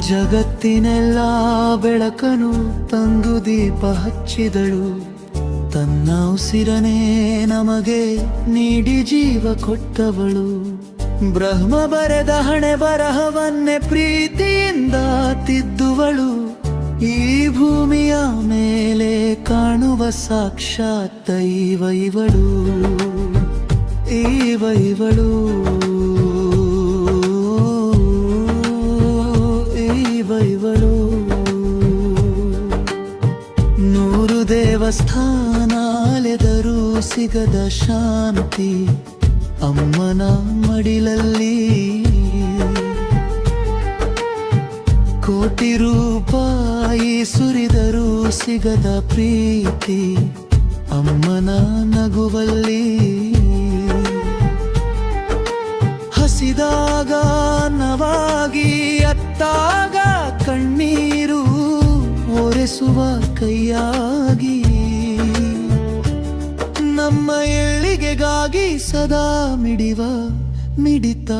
ಜಗತ್ತಿನೆಲ್ಲ ಬೆಳಕನು ತಂದು ದೀಪ ಹಚ್ಚಿದಳು. ತನ್ನ ಉಸಿರನೇ ನಮಗೆ ನೀಡಿ ಜೀವ ಕೊಟ್ಟವಳು. ಬ್ರಹ್ಮ ಬರೆದ ಹಣೆ ಬರಹವನ್ನೇ ಪ್ರೀತಿಯಿಂದ ತಿದ್ದುವಳು. ಈ ಭೂಮಿಯ ಮೇಲೆ ಕಾಣುವ ಸಾಕ್ಷಾತ್ ಇವಳು. ಈ ಇವಳು. ದೇವಸ್ಥಾನ ಅಲೆದರೂ ಸಿಗದ ಶಾಂತಿ ಅಮ್ಮನ ಮಡಿಲಲ್ಲಿ. ಕೋಟಿ ರೂಪಾಯಿ ಸುರಿದರು ಸಿಗದ ಪ್ರೀತಿ ಅಮ್ಮನ ನಗುವಲ್ಲಿ. ಹಸಿದಾಗ ನವಾಗಿ ಅತ್ತಾಗ ಕಣ್ಣೀರು ಒರೆಸುವ ಕೈಯಾಗಿ ನಮ್ಮ ಎಳ್ಳಿಗೆಗಾಗಿ ಸದಾ ಮಿಡಿವ ಮಿಡಿತ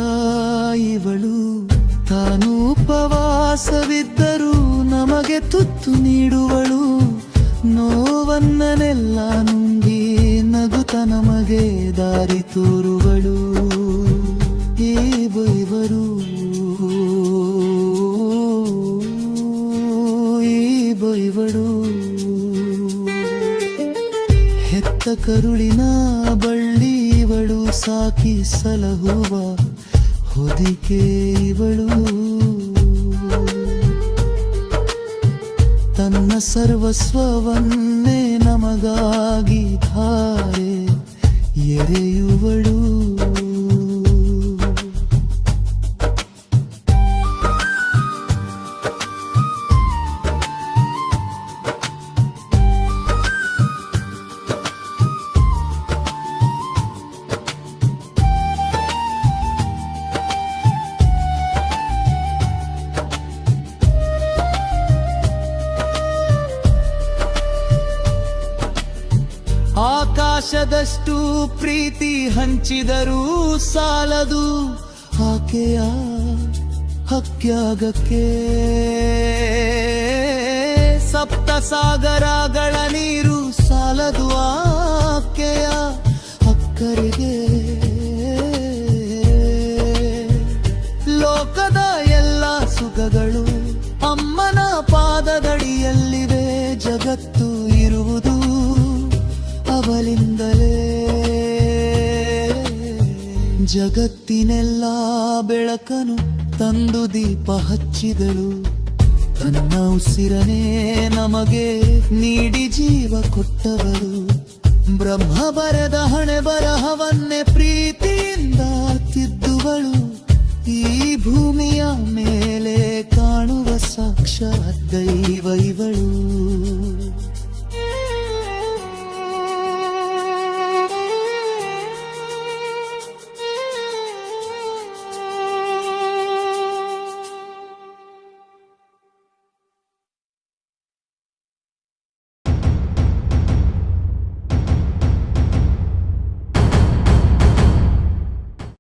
ಇವಳು. ತಾನು ಉಪವಾಸವಿದ್ದರೂ ನಮಗೆ ತುತ್ತು ನೀಡುವಳು. ನೋವನ್ನನೆಲ್ಲ ನುಂಗಿ ನಗುತ ನಮಗೆ ದಾರಿ ತೋರುವಳು. ಈ ಬೈವರು. ಹೆತ್ತ ಕರುಳಿನ ಬಳ್ಳಿ ಇವಳು ಸಾಕಿ ಸಲಹುವ ಹೊದಿಕೆ ಇವಳು. ತನ್ನ ಸರ್ವಸ್ವವನ್ನೇ ನಮಗಾಗಿ ಧಾರೆ ಎರೆಯುವಳು. ಆಕಾಶದಷ್ಟು ಪ್ರೀತಿ ಹಂಚಿದರೂ ಸಾಲದು ಆಕೆಯ ಹಕ್ಯಾಗಕ್ಕೆ. ಸಪ್ತ ಸಾಗರಗಳ ನೀರು ಸಾಲದು ಆಕೆಯ ಹಕ್ಕರಿಗೆ. ಲೋಕದ ಎಲ್ಲ ಸುಖಗಳು ಅಮ್ಮನ ಪಾದದಡಿಯಲ್ಲಿವೆ ಜಗತ್ತಿನೆಲ್ಲ ಬೆಳಕನು ತಂದು ದೀಪ ಹಚ್ಚಿದಳು. ತನ್ನ ಉಸಿರನೇ ನಮಗೆ ನೀಡಿ ಜೀವ ಕೊಟ್ಟವರು. ಬ್ರಹ್ಮ ಬರೆದ ಹಣೆ ಬರಹವನ್ನೇ ಪ್ರೀತಿಯಿಂದ ತಿದ್ದುವಳು. ಈ ಭೂಮಿಯ ಮೇಲೆ ಕಾಣುವ ಸಾಕ್ಷಾತ್ ದೈವ